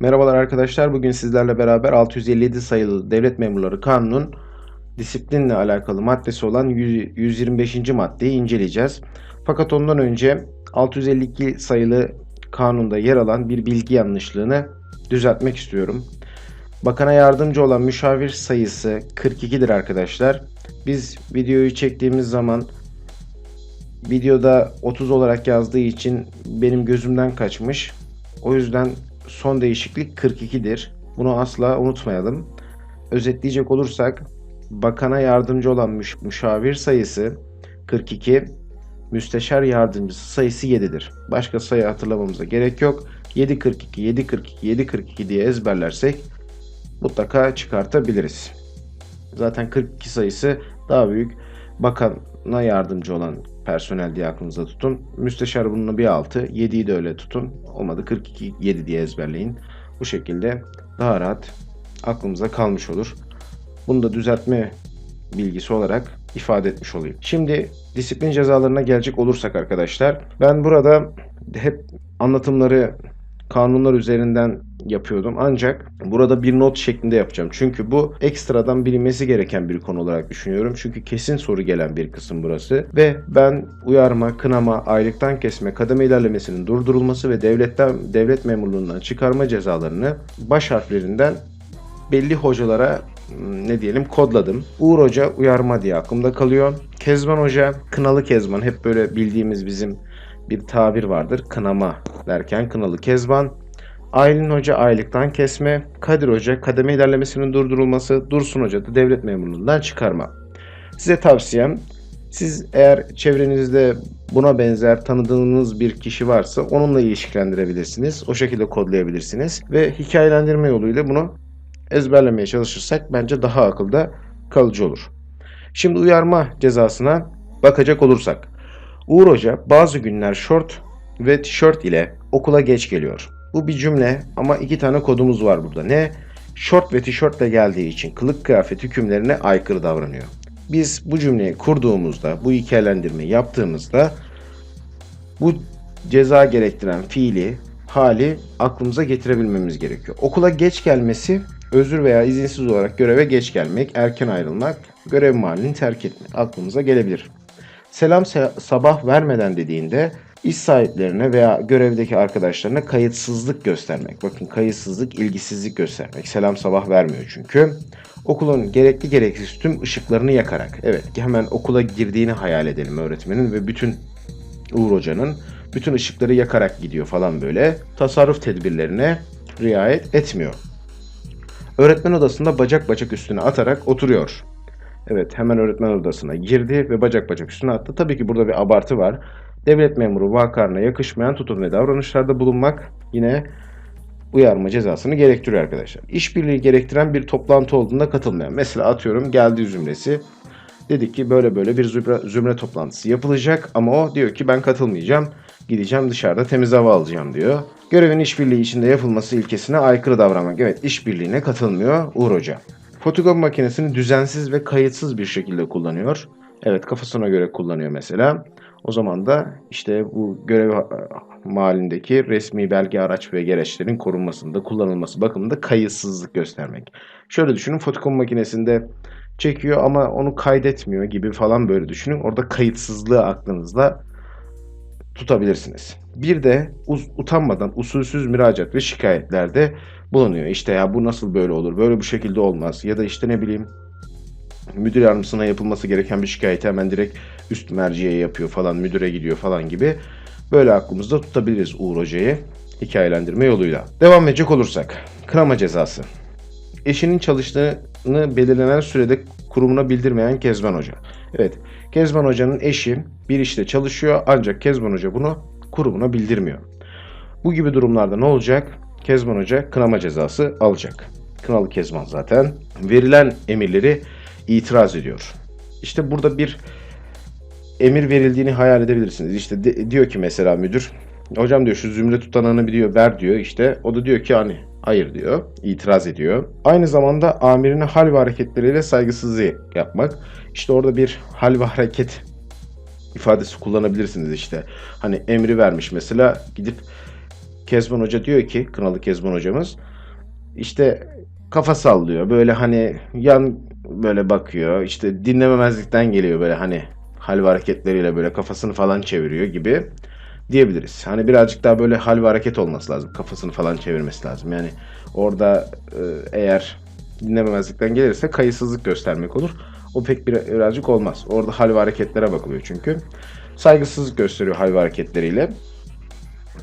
Merhabalar arkadaşlar. Bugün sizlerle beraber 657 sayılı Devlet Memurları Kanunu'nun disiplinle alakalı maddesi olan 100 125. maddeyi inceleyeceğiz. Fakat ondan önce 652 sayılı kanunda yer alan bir bilgi yanlışlığını düzeltmek istiyorum. Bakana yardımcı olan müşavir sayısı 42'dir arkadaşlar. Biz videoyu çektiğimiz zaman videoda 30 olarak yazdığı için benim gözümden kaçmış. O yüzden son değişiklik 42'dir. Bunu asla unutmayalım. Özetleyecek olursak bakana yardımcı olan müş- müşavir sayısı 42, müsteşar yardımcısı sayısı 7'dir. Başka sayı hatırlamamıza gerek yok. 742, 742, 742 diye ezberlersek mutlaka çıkartabiliriz. Zaten 42 sayısı daha büyük. Bakana yardımcı olan personel diye aklınıza tutun. Müsteşar bununla bir altı. 7'yi de öyle tutun. Olmadı 42 7 diye ezberleyin. Bu şekilde daha rahat aklımıza kalmış olur. Bunu da düzeltme bilgisi olarak ifade etmiş olayım. Şimdi disiplin cezalarına gelecek olursak arkadaşlar. Ben burada hep anlatımları kanunlar üzerinden yapıyordum. Ancak burada bir not şeklinde yapacağım. Çünkü bu ekstradan bilinmesi gereken bir konu olarak düşünüyorum. Çünkü kesin soru gelen bir kısım burası. Ve ben uyarma, kınama, aylıktan kesme, kademe ilerlemesinin durdurulması ve devletten devlet memurluğundan çıkarma cezalarını baş harflerinden belli hocalara hmm, ne diyelim kodladım. Uğur Hoca uyarma diye aklımda kalıyor. Kezban Hoca kınalı Kezban hep böyle bildiğimiz bizim bir tabir vardır. Kınama derken kınalı Kezban. Aylin Hoca aylıktan kesme, Kadir Hoca kademe ilerlemesinin durdurulması, Dursun Hoca da devlet memurluğundan çıkarma. Size tavsiyem siz eğer çevrenizde buna benzer tanıdığınız bir kişi varsa onunla ilişkilendirebilirsiniz. O şekilde kodlayabilirsiniz ve hikayelendirme yoluyla bunu ezberlemeye çalışırsak bence daha akılda kalıcı olur. Şimdi uyarma cezasına bakacak olursak. Uğur Hoca bazı günler şort ve tişört ile okula geç geliyor. Bu bir cümle ama iki tane kodumuz var burada. Ne? Şort ve tişörtle geldiği için kılık kıyafet hükümlerine aykırı davranıyor. Biz bu cümleyi kurduğumuzda, bu hikayelendirmeyi yaptığımızda bu ceza gerektiren fiili, hali aklımıza getirebilmemiz gerekiyor. Okula geç gelmesi özür veya izinsiz olarak göreve geç gelmek, erken ayrılmak, görev mahallini terk etmek aklımıza gelebilir. Selam se- sabah vermeden dediğinde iş sahiplerine veya görevdeki arkadaşlarına kayıtsızlık göstermek. Bakın kayıtsızlık, ilgisizlik göstermek. Selam sabah vermiyor çünkü. Okulun gerekli gereksiz tüm ışıklarını yakarak. Evet hemen okula girdiğini hayal edelim öğretmenin ve bütün Uğur Hoca'nın bütün ışıkları yakarak gidiyor falan böyle. Tasarruf tedbirlerine riayet etmiyor. Öğretmen odasında bacak bacak üstüne atarak oturuyor. Evet hemen öğretmen odasına girdi ve bacak bacak üstüne attı. Tabii ki burada bir abartı var. Devlet memuru vakarına yakışmayan tutum ve davranışlarda bulunmak yine uyarma cezasını gerektiriyor arkadaşlar. İşbirliği gerektiren bir toplantı olduğunda katılmayan. Mesela atıyorum geldi zümresi. Dedik ki böyle böyle bir zümre, zümre toplantısı yapılacak ama o diyor ki ben katılmayacağım. Gideceğim dışarıda temiz hava alacağım diyor. Görevin işbirliği içinde yapılması ilkesine aykırı davranmak. Evet işbirliğine katılmıyor Uğur Hoca. Fotokopi makinesini düzensiz ve kayıtsız bir şekilde kullanıyor. Evet kafasına göre kullanıyor mesela. O zaman da işte bu görev ha- mahallindeki resmi belge araç ve gereçlerin korunmasında, kullanılması bakımında kayıtsızlık göstermek. Şöyle düşünün fotokopi makinesinde çekiyor ama onu kaydetmiyor gibi falan böyle düşünün. Orada kayıtsızlığı aklınızda tutabilirsiniz. Bir de utanmadan usulsüz müracaat ve şikayetlerde bulunuyor. İşte ya bu nasıl böyle olur, böyle bu şekilde olmaz ya da işte ne bileyim müdür yardımcısına yapılması gereken bir şikayeti hemen direkt üst merciye yapıyor falan, müdüre gidiyor falan gibi. Böyle aklımızda tutabiliriz Uğur Hoca'yı hikayelendirme yoluyla. Devam edecek olursak, kınama cezası. Eşinin çalıştığını belirlenen sürede kurumuna bildirmeyen Kezban Hoca. Evet, Kezban Hoca'nın eşi bir işte çalışıyor ancak Kezban Hoca bunu kurumuna bildirmiyor. Bu gibi durumlarda ne olacak? Kezban Hoca kınama cezası alacak. Kınalı Kezban zaten. Verilen emirleri itiraz ediyor. İşte burada bir emir verildiğini hayal edebilirsiniz. İşte de- diyor ki mesela müdür, hocam diyor şu zümre tutanağını diyor ver diyor işte. O da diyor ki hani hayır diyor, itiraz ediyor. Aynı zamanda amirine hal ve hareketleriyle saygısızlığı yapmak. İşte orada bir hal ve hareket ifadesi kullanabilirsiniz işte. Hani emri vermiş mesela gidip Kezban Hoca diyor ki, Kınalı Kezban Hocamız işte kafa sallıyor. Böyle hani yan böyle bakıyor. İşte dinlememezlikten geliyor böyle hani hal ve hareketleriyle böyle kafasını falan çeviriyor gibi diyebiliriz. Hani birazcık daha böyle hal ve hareket olması lazım. Kafasını falan çevirmesi lazım. Yani orada e, eğer dinlememezlikten gelirse kayıtsızlık göstermek olur. O pek bir, birazcık olmaz. Orada hal ve hareketlere bakılıyor çünkü. Saygısızlık gösteriyor hal ve hareketleriyle.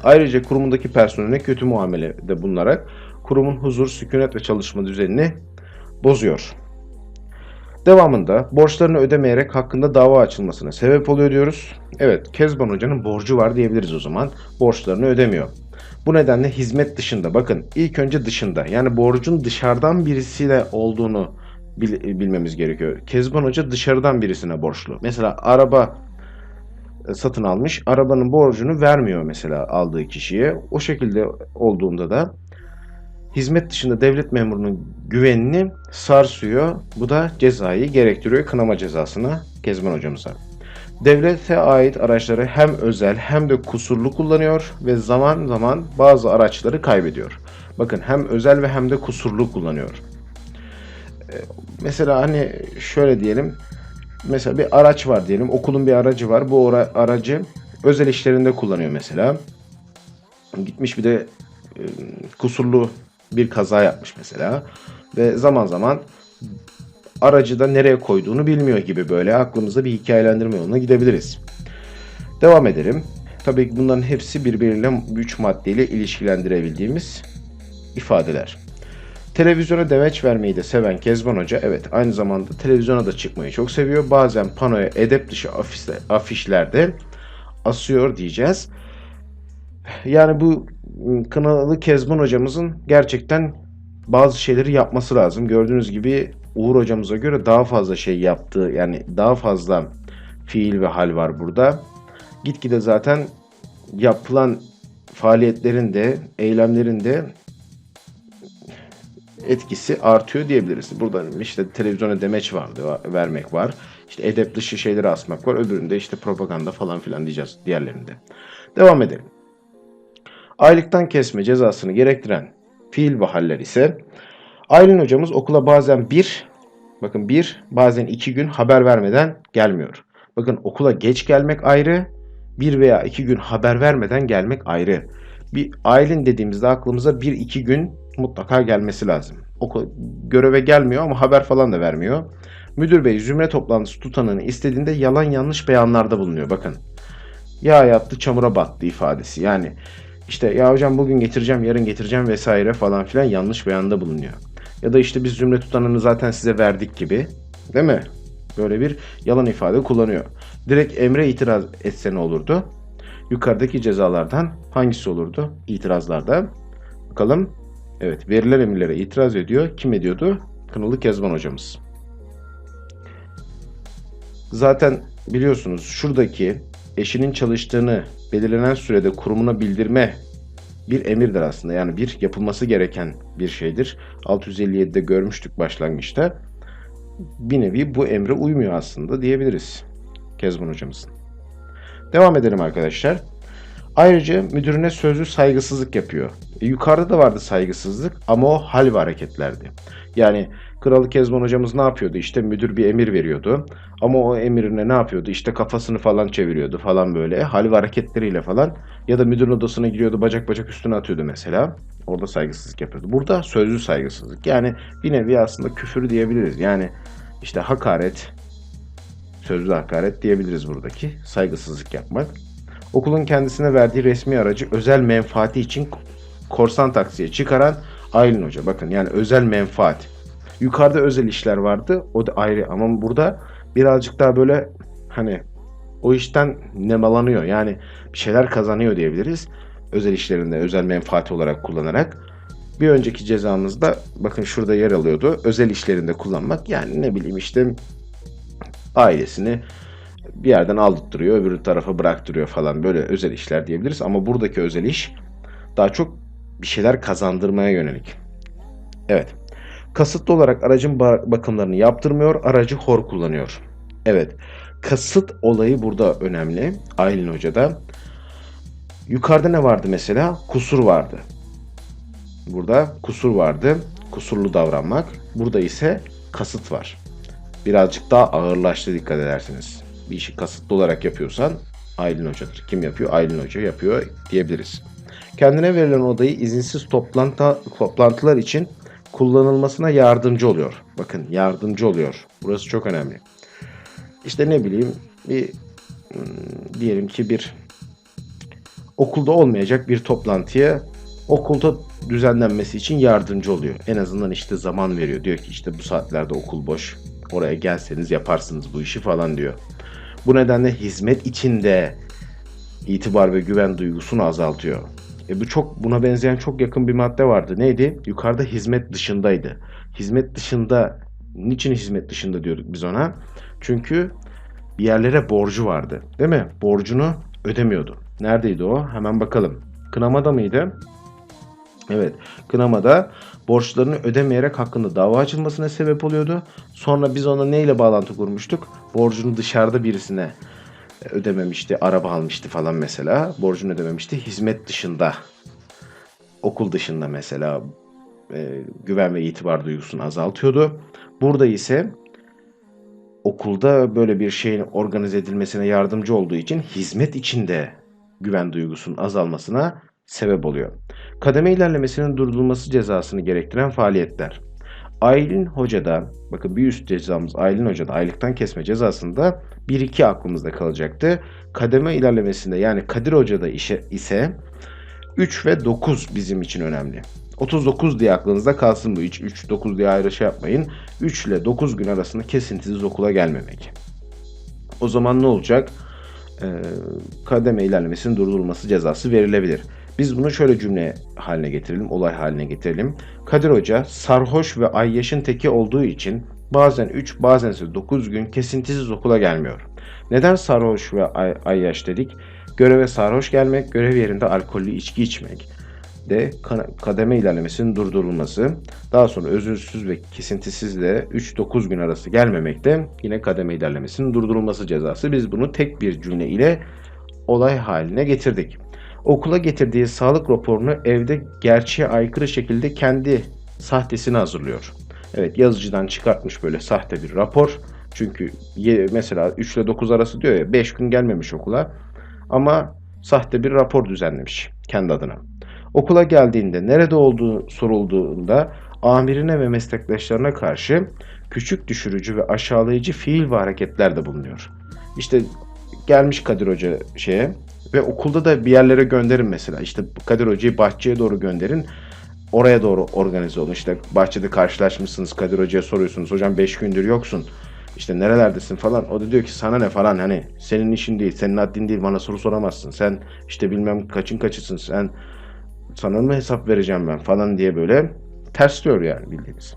Ayrıca kurumundaki personeline kötü muamelede bulunarak kurumun huzur, sükunet ve çalışma düzenini bozuyor. Devamında borçlarını ödemeyerek hakkında dava açılmasına sebep oluyor diyoruz. Evet, Kezban Hoca'nın borcu var diyebiliriz o zaman. Borçlarını ödemiyor. Bu nedenle hizmet dışında bakın ilk önce dışında yani borcun dışarıdan birisiyle olduğunu bil- bilmemiz gerekiyor. Kezban Hoca dışarıdan birisine borçlu. Mesela araba satın almış. Arabanın borcunu vermiyor mesela aldığı kişiye. O şekilde olduğunda da hizmet dışında devlet memurunun güvenini sarsıyor. Bu da cezayı gerektiriyor kınama cezasına Kezban hocamıza. Devlete ait araçları hem özel hem de kusurlu kullanıyor ve zaman zaman bazı araçları kaybediyor. Bakın hem özel ve hem de kusurlu kullanıyor. Ee, Mesela hani şöyle diyelim. Mesela bir araç var diyelim. Okulun bir aracı var. Bu aracı özel işlerinde kullanıyor mesela. Gitmiş bir de e, kusurlu bir kaza yapmış mesela. Ve zaman zaman aracı da nereye koyduğunu bilmiyor gibi böyle aklımıza bir hikayelendirme yoluna gidebiliriz. Devam edelim. Tabii ki bunların hepsi birbiriyle üç maddeyle ilişkilendirebildiğimiz ifadeler. Televizyona demeç vermeyi de seven Kezban Hoca evet aynı zamanda televizyona da çıkmayı çok seviyor. Bazen panoya edep dışı afişle- afişlerde asıyor diyeceğiz. Yani bu Kınalı Kezban hocamızın gerçekten bazı şeyleri yapması lazım. Gördüğünüz gibi Uğur hocamıza göre daha fazla şey yaptığı yani daha fazla fiil ve hal var burada. Gitgide zaten yapılan faaliyetlerin de eylemlerin de etkisi artıyor diyebiliriz. Burada işte televizyona demeç vardı, vermek var. İşte edep dışı şeyleri asmak var. Öbüründe işte propaganda falan filan diyeceğiz diğerlerinde. Devam edelim. Aylıktan kesme cezasını gerektiren fiil ve haller ise Aylin hocamız okula bazen bir, bakın bir, bazen iki gün haber vermeden gelmiyor. Bakın okula geç gelmek ayrı, bir veya iki gün haber vermeden gelmek ayrı. Bir Aylin dediğimizde aklımıza bir iki gün mutlaka gelmesi lazım. Okul göreve gelmiyor ama haber falan da vermiyor. Müdür bey zümre toplantısı tutanını istediğinde yalan yanlış beyanlarda bulunuyor. Bakın yağ yattı çamura battı ifadesi. Yani işte ya hocam bugün getireceğim yarın getireceğim vesaire falan filan yanlış beyanda bulunuyor. Ya da işte biz zümre tutanını zaten size verdik gibi değil mi? Böyle bir yalan ifade kullanıyor. Direkt emre itiraz etse ne olurdu? Yukarıdaki cezalardan hangisi olurdu? İtirazlarda. Bakalım. Evet verilen emirlere itiraz ediyor. Kim ediyordu? Kınalı Kezban hocamız. Zaten biliyorsunuz şuradaki eşinin çalıştığını belirlenen sürede kurumuna bildirme bir emirdir aslında. Yani bir yapılması gereken bir şeydir. 657'de görmüştük başlangıçta. Bir nevi bu emre uymuyor aslında diyebiliriz Kezban hocamızın. Devam edelim arkadaşlar. Ayrıca müdürüne sözlü saygısızlık yapıyor. E, yukarıda da vardı saygısızlık ama o hal ve hareketlerdi. Yani Kralı Kezban hocamız ne yapıyordu? İşte müdür bir emir veriyordu. Ama o emirine ne yapıyordu? İşte kafasını falan çeviriyordu falan böyle. Hal ve hareketleriyle falan. Ya da müdürün odasına giriyordu bacak bacak üstüne atıyordu mesela. Orada saygısızlık yapıyordu. Burada sözlü saygısızlık. Yani bir nevi aslında küfür diyebiliriz. Yani işte hakaret, sözlü hakaret diyebiliriz buradaki. Saygısızlık yapmak. Okulun kendisine verdiği resmi aracı özel menfaati için korsan taksiye çıkaran Aylin Hoca. Bakın yani özel menfaat. Yukarıda özel işler vardı. O da ayrı ama burada birazcık daha böyle hani o işten nemalanıyor. Yani bir şeyler kazanıyor diyebiliriz. Özel işlerinde özel menfaati olarak kullanarak. Bir önceki cezamızda bakın şurada yer alıyordu. Özel işlerinde kullanmak. Yani ne bileyim işte ailesini bir yerden aldırtıyor, öbür tarafa bıraktırıyor falan böyle özel işler diyebiliriz. Ama buradaki özel iş daha çok bir şeyler kazandırmaya yönelik. Evet. Kasıtlı olarak aracın ba- bakımlarını yaptırmıyor, aracı hor kullanıyor. Evet. Kasıt olayı burada önemli. Aylin Hoca'da. Yukarıda ne vardı mesela? Kusur vardı. Burada kusur vardı. Kusurlu davranmak. Burada ise kasıt var. Birazcık daha ağırlaştı dikkat edersiniz. Bir işi kasıtlı olarak yapıyorsan Aylin Hoca'dır. Kim yapıyor? Aylin Hoca yapıyor diyebiliriz. Kendine verilen odayı izinsiz toplantı, toplantılar için kullanılmasına yardımcı oluyor. Bakın yardımcı oluyor. Burası çok önemli. İşte ne bileyim bir hmm, diyelim ki bir okulda olmayacak bir toplantıya okulda düzenlenmesi için yardımcı oluyor. En azından işte zaman veriyor. Diyor ki işte bu saatlerde okul boş. Oraya gelseniz yaparsınız bu işi falan diyor. Bu nedenle hizmet içinde itibar ve güven duygusunu azaltıyor. E bu çok buna benzeyen çok yakın bir madde vardı. Neydi? Yukarıda hizmet dışındaydı. Hizmet dışında niçin hizmet dışında diyorduk biz ona? Çünkü bir yerlere borcu vardı. Değil mi? Borcunu ödemiyordu. Neredeydi o? Hemen bakalım. Kınamada mıydı? Evet. Kınamada borçlarını ödemeyerek hakkında dava açılmasına sebep oluyordu. Sonra biz ona neyle bağlantı kurmuştuk? Borcunu dışarıda birisine e, ödememişti, araba almıştı falan mesela. Borcunu ödememişti. Hizmet dışında, okul dışında mesela e, güven ve itibar duygusunu azaltıyordu. Burada ise okulda böyle bir şeyin organize edilmesine yardımcı olduğu için hizmet içinde güven duygusunun azalmasına sebep oluyor. Kademe ilerlemesinin durdurulması cezasını gerektiren faaliyetler. Aylin Hoca'da, bakın bir üst cezamız Aylin Hoca'da aylıktan kesme cezasında 1-2 aklımızda kalacaktı. Kademe ilerlemesinde yani Kadir Hoca'da işe, ise 3 ve 9 bizim için önemli. 39 diye aklınızda kalsın bu hiç 3-9 diye ayrı şey yapmayın. 3 ile 9 gün arasında kesintisiz okula gelmemek. O zaman ne olacak? Ee, kademe ilerlemesinin durdurulması cezası verilebilir. Biz bunu şöyle cümle haline getirelim, olay haline getirelim. Kadir Hoca sarhoş ve ayyaşın teki olduğu için bazen 3 bazen ise 9 gün kesintisiz okula gelmiyor. Neden sarhoş ve ay- ayyaş dedik? Göreve sarhoş gelmek, görev yerinde alkollü içki içmek de kademe ilerlemesinin durdurulması, daha sonra özürsüz ve kesintisiz de 3-9 gün arası gelmemek de yine kademe ilerlemesinin durdurulması cezası. Biz bunu tek bir cümle ile olay haline getirdik. Okula getirdiği sağlık raporunu evde gerçeğe aykırı şekilde kendi sahtesini hazırlıyor. Evet yazıcıdan çıkartmış böyle sahte bir rapor. Çünkü mesela 3 ile 9 arası diyor ya 5 gün gelmemiş okula. Ama sahte bir rapor düzenlemiş kendi adına. Okula geldiğinde nerede olduğu sorulduğunda amirine ve meslektaşlarına karşı küçük düşürücü ve aşağılayıcı fiil ve hareketler de bulunuyor. İşte gelmiş Kadir Hoca şeye ve okulda da bir yerlere gönderin mesela. İşte Kadir Hoca'yı bahçeye doğru gönderin. Oraya doğru organize olun. İşte bahçede karşılaşmışsınız Kadir Hoca'ya soruyorsunuz. Hocam 5 gündür yoksun. İşte nerelerdesin falan. O da diyor ki sana ne falan hani senin işin değil, senin haddin değil bana soru soramazsın. Sen işte bilmem kaçın kaçısın sen sana mı hesap vereceğim ben falan diye böyle tersliyor yani bildiğiniz.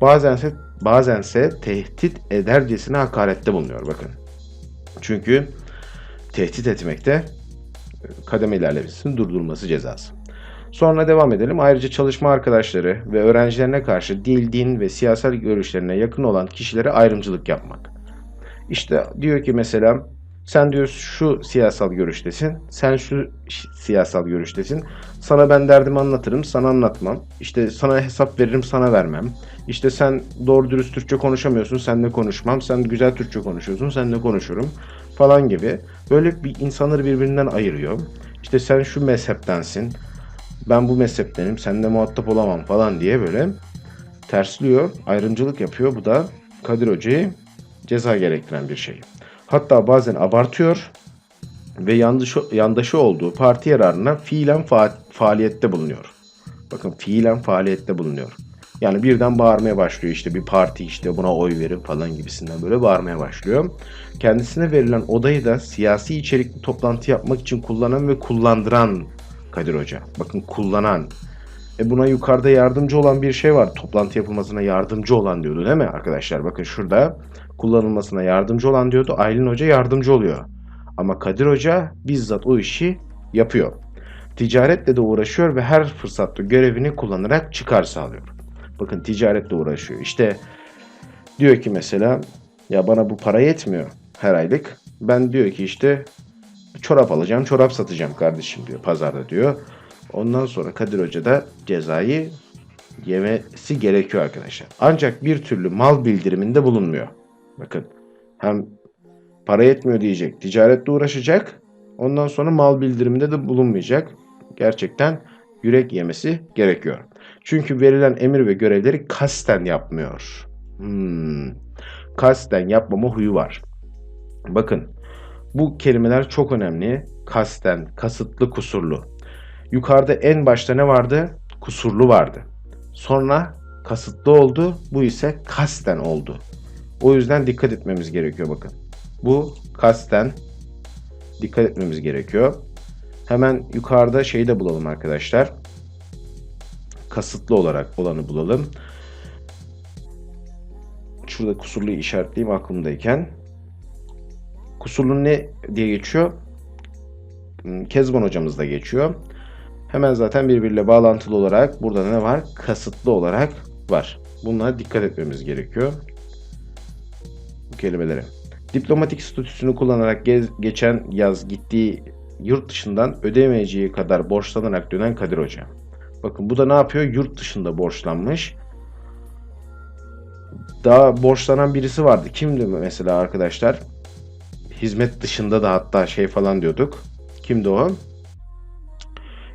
Bazense bazense tehdit edercesine hakarette bulunuyor bakın. Çünkü tehdit etmekte kademe ilerlemesinin durdurulması cezası. Sonra devam edelim. Ayrıca çalışma arkadaşları ve öğrencilerine karşı dil, din ve siyasal görüşlerine yakın olan kişilere ayrımcılık yapmak. İşte diyor ki mesela sen diyor şu siyasal görüştesin, sen şu siyasal görüştesin. Sana ben derdimi anlatırım, sana anlatmam. İşte sana hesap veririm, sana vermem. İşte sen doğru dürüst Türkçe konuşamıyorsun, senle konuşmam. Sen güzel Türkçe konuşuyorsun, senle konuşurum falan gibi. Böyle bir insanları birbirinden ayırıyor. İşte sen şu mezheptensin, ben bu mezheptenim, seninle muhatap olamam falan diye böyle tersliyor, ayrımcılık yapıyor. Bu da Kadir Hoca'yı ceza gerektiren bir şey. Hatta bazen abartıyor ve yandaşı, yandaşı olduğu parti yararına fiilen fa- faaliyette bulunuyor. Bakın fiilen faaliyette bulunuyor. Yani birden bağırmaya başlıyor işte bir parti işte buna oy verin falan gibisinden böyle bağırmaya başlıyor. Kendisine verilen odayı da siyasi içerikli toplantı yapmak için kullanan ve kullandıran Kadir Hoca. Bakın kullanan. E buna yukarıda yardımcı olan bir şey var. Toplantı yapılmasına yardımcı olan diyordu değil mi arkadaşlar? Bakın şurada kullanılmasına yardımcı olan diyordu. Aylin Hoca yardımcı oluyor. Ama Kadir Hoca bizzat o işi yapıyor. Ticaretle de uğraşıyor ve her fırsatta görevini kullanarak çıkar sağlıyor. Bakın ticaretle uğraşıyor. İşte diyor ki mesela ya bana bu para yetmiyor her aylık. Ben diyor ki işte çorap alacağım, çorap satacağım kardeşim diyor pazarda diyor. Ondan sonra Kadir Hoca da cezayı yemesi gerekiyor arkadaşlar. Ancak bir türlü mal bildiriminde bulunmuyor. Bakın hem para yetmiyor diyecek, ticaretle uğraşacak. Ondan sonra mal bildiriminde de bulunmayacak. Gerçekten yürek yemesi gerekiyor. Çünkü verilen emir ve görevleri kasten yapmıyor. Hmm. Kasten yapmama huyu var. Bakın bu kelimeler çok önemli. Kasten, kasıtlı, kusurlu. Yukarıda en başta ne vardı? Kusurlu vardı. Sonra kasıtlı oldu. Bu ise kasten oldu. O yüzden dikkat etmemiz gerekiyor bakın. Bu kasten dikkat etmemiz gerekiyor. Hemen yukarıda şeyi de bulalım arkadaşlar. Kasıtlı olarak olanı bulalım. Şurada kusurlu işaretleyeyim aklımdayken. Kusurlu ne diye geçiyor? Hmm, Kezban hocamız da geçiyor. Hemen zaten birbiriyle bağlantılı olarak burada ne var? Kasıtlı olarak var. Bunlara dikkat etmemiz gerekiyor. Bu kelimelere. Diplomatik statüsünü kullanarak gez- geçen yaz gittiği yurt dışından ödemeyeceği kadar borçlanarak dönen Kadir Hoca. Bakın bu da ne yapıyor? Yurt dışında borçlanmış. Daha borçlanan birisi vardı. Kimdi mesela arkadaşlar? Hizmet dışında da hatta şey falan diyorduk. Kimdi o?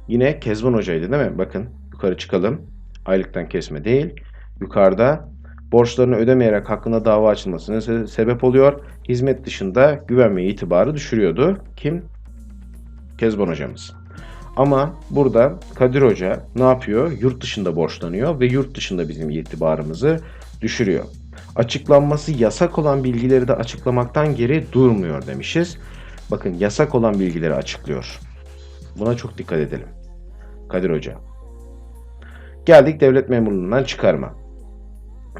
Yine Kezban Hoca'ydı değil mi? Bakın yukarı çıkalım. Aylıktan kesme değil. Yukarıda borçlarını ödemeyerek hakkında dava açılmasına se- sebep oluyor. Hizmet dışında güven ve itibarı düşürüyordu. Kim? Kezban hocamız. Ama burada Kadir Hoca ne yapıyor? Yurt dışında borçlanıyor ve yurt dışında bizim itibarımızı düşürüyor. Açıklanması yasak olan bilgileri de açıklamaktan geri durmuyor demişiz. Bakın yasak olan bilgileri açıklıyor. Buna çok dikkat edelim. Kadir Hoca. Geldik devlet memurluğundan çıkarma.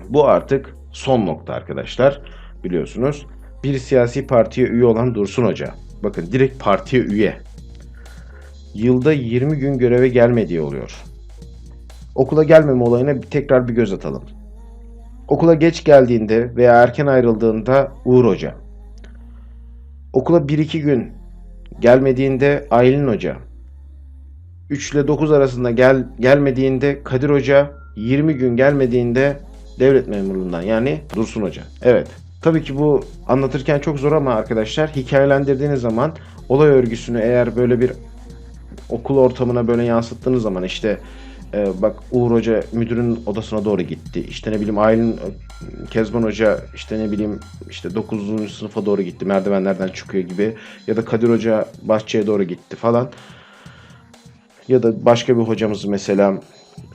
Bu artık son nokta arkadaşlar. Biliyorsunuz bir siyasi partiye üye olan Dursun Hoca. Bakın direkt partiye üye. Yılda 20 gün göreve gelmediği oluyor. Okula gelmeme olayına tekrar bir göz atalım. Okula geç geldiğinde veya erken ayrıldığında Uğur Hoca. Okula 1-2 gün gelmediğinde Aylin Hoca. 3 ile 9 arasında gel gelmediğinde Kadir Hoca, 20 gün gelmediğinde devlet memurluğundan yani Dursun Hoca. Evet. Tabii ki bu anlatırken çok zor ama arkadaşlar hikayelendirdiğiniz zaman olay örgüsünü eğer böyle bir okul ortamına böyle yansıttığınız zaman işte e, bak Uğur Hoca müdürün odasına doğru gitti. İşte ne bileyim Aylin e, Kezban Hoca işte ne bileyim işte 9. sınıfa doğru gitti. Merdivenlerden çıkıyor gibi ya da Kadir Hoca bahçeye doğru gitti falan. Ya da başka bir hocamız mesela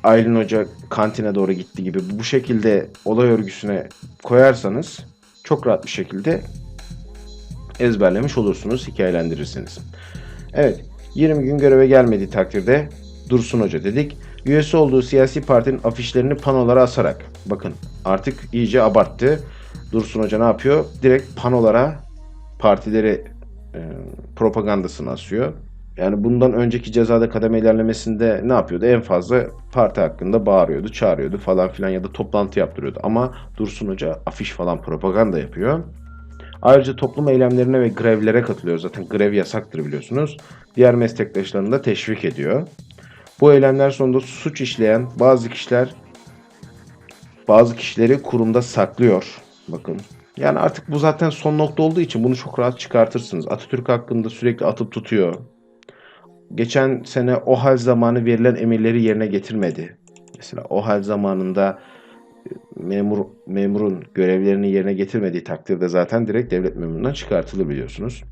Aylin Hoca kantine doğru gitti gibi bu şekilde olay örgüsüne koyarsanız çok rahat bir şekilde ezberlemiş olursunuz, hikayelendirirsiniz. Evet, 20 gün göreve gelmediği takdirde Dursun Hoca dedik. Üyesi olduğu siyasi partinin afişlerini panolara asarak. Bakın artık iyice abarttı. Dursun Hoca ne yapıyor? Direkt panolara partileri e, propagandasını asıyor. Yani bundan önceki cezada kademe ilerlemesinde ne yapıyordu? En fazla parti hakkında bağırıyordu, çağırıyordu falan filan ya da toplantı yaptırıyordu. Ama Dursun Hoca afiş falan propaganda yapıyor. Ayrıca toplum eylemlerine ve grevlere katılıyor. Zaten grev yasaktır biliyorsunuz. Diğer meslektaşlarını da teşvik ediyor. Bu eylemler sonunda suç işleyen bazı kişiler bazı kişileri kurumda saklıyor. Bakın. Yani artık bu zaten son nokta olduğu için bunu çok rahat çıkartırsınız. Atatürk hakkında sürekli atıp tutuyor. Geçen sene o hal zamanı verilen emirleri yerine getirmedi. Mesela o hal zamanında memur memurun görevlerini yerine getirmediği takdirde zaten direkt devlet memurundan çıkartılır biliyorsunuz.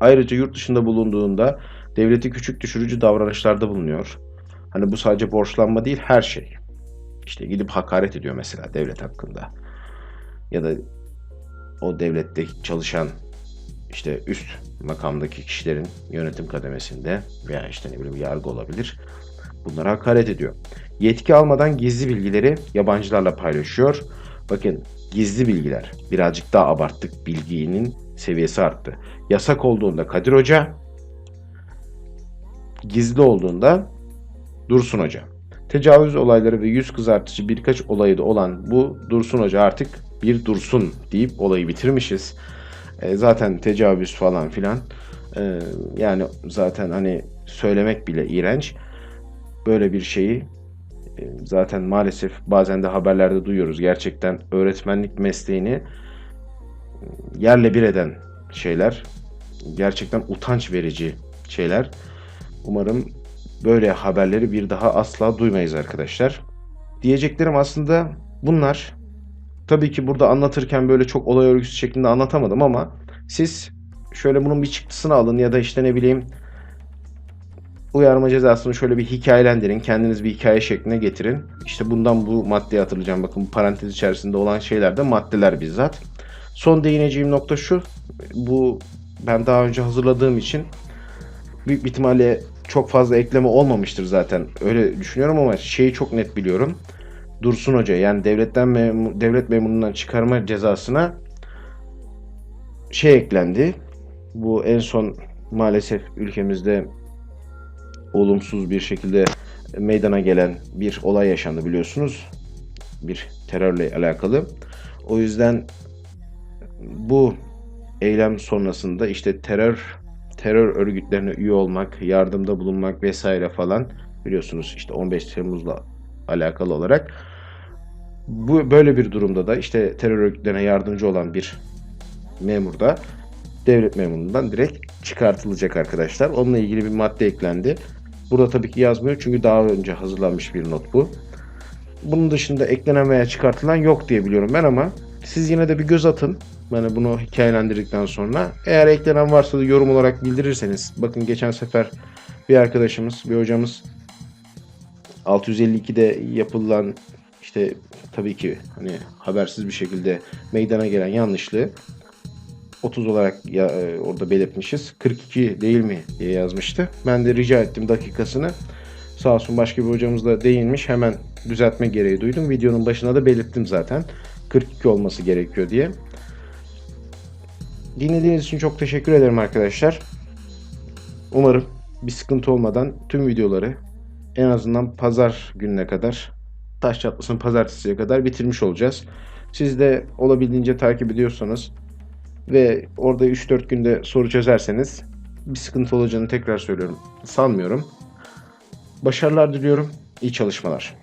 Ayrıca yurt dışında bulunduğunda devleti küçük düşürücü davranışlarda bulunuyor. Hani bu sadece borçlanma değil her şey. İşte gidip hakaret ediyor mesela devlet hakkında. Ya da o devlette çalışan işte üst makamdaki kişilerin yönetim kademesinde veya işte ne bileyim yargı olabilir. Bunlara hakaret ediyor. Yetki almadan gizli bilgileri yabancılarla paylaşıyor. Bakın gizli bilgiler. Birazcık daha abarttık bilginin seviyesi arttı. Yasak olduğunda Kadir Hoca, gizli olduğunda Dursun Hoca. Tecavüz olayları ve yüz kızartıcı birkaç olayı da olan bu Dursun Hoca artık bir dursun deyip olayı bitirmişiz. E, zaten tecavüz falan filan Ee, yani zaten hani söylemek bile iğrenç. Böyle bir şeyi e, zaten maalesef bazen de haberlerde duyuyoruz. Gerçekten öğretmenlik mesleğini e, yerle bir eden şeyler. Gerçekten utanç verici şeyler. Umarım böyle haberleri bir daha asla duymayız arkadaşlar. Diyeceklerim aslında bunlar. Tabii ki burada anlatırken böyle çok olay örgüsü şeklinde anlatamadım ama siz şöyle bunun bir çıktısını alın ya da işte ne bileyim uyarma cezasını şöyle bir hikayelendirin. Kendiniz bir hikaye şekline getirin. İşte bundan bu maddeye hatırlayacağım. Bakın bu parantez içerisinde olan şeyler de maddeler bizzat. Son değineceğim nokta şu. Bu ben daha önce hazırladığım için büyük bir ihtimalle çok fazla ekleme olmamıştır zaten. Öyle düşünüyorum ama şeyi çok net biliyorum. Dursun Hoca yani devletten memur, devlet memurundan çıkarma cezasına şey eklendi. Bu en son maalesef ülkemizde olumsuz bir şekilde meydana gelen bir olay yaşandı biliyorsunuz. Bir terörle alakalı. O yüzden bu eylem sonrasında işte terör terör örgütlerine üye olmak, yardımda bulunmak vesaire falan biliyorsunuz işte 15 Temmuz'la alakalı olarak bu böyle bir durumda da işte terör örgütlerine yardımcı olan bir memur da devlet memurundan direkt çıkartılacak arkadaşlar. Onunla ilgili bir madde eklendi. Burada tabii ki yazmıyor çünkü daha önce hazırlanmış bir not bu. Bunun dışında eklenen veya çıkartılan yok diye biliyorum ben ama siz yine de bir göz atın. Yani bunu hikayelendirdikten sonra eğer eklenen varsa da yorum olarak bildirirseniz. Bakın geçen sefer bir arkadaşımız, bir hocamız 652'de yapılan işte tabii ki hani habersiz bir şekilde meydana gelen yanlışlığı 30 olarak ya, e, orada belirtmişiz. 42 değil mi diye yazmıştı. Ben de rica ettim dakikasını. Sağ olsun başka bir hocamız da değinmiş. Hemen düzeltme gereği duydum. Videonun başına da belirttim zaten. 42 olması gerekiyor diye. Dinlediğiniz için çok teşekkür ederim arkadaşlar. Umarım bir sıkıntı olmadan tüm videoları en azından pazar gününe kadar taş çatlasın pazartesiye kadar bitirmiş olacağız. Siz de olabildiğince takip ediyorsanız ve orada 3-4 günde soru çözerseniz bir sıkıntı olacağını tekrar söylüyorum. Sanmıyorum. Başarılar diliyorum. İyi çalışmalar.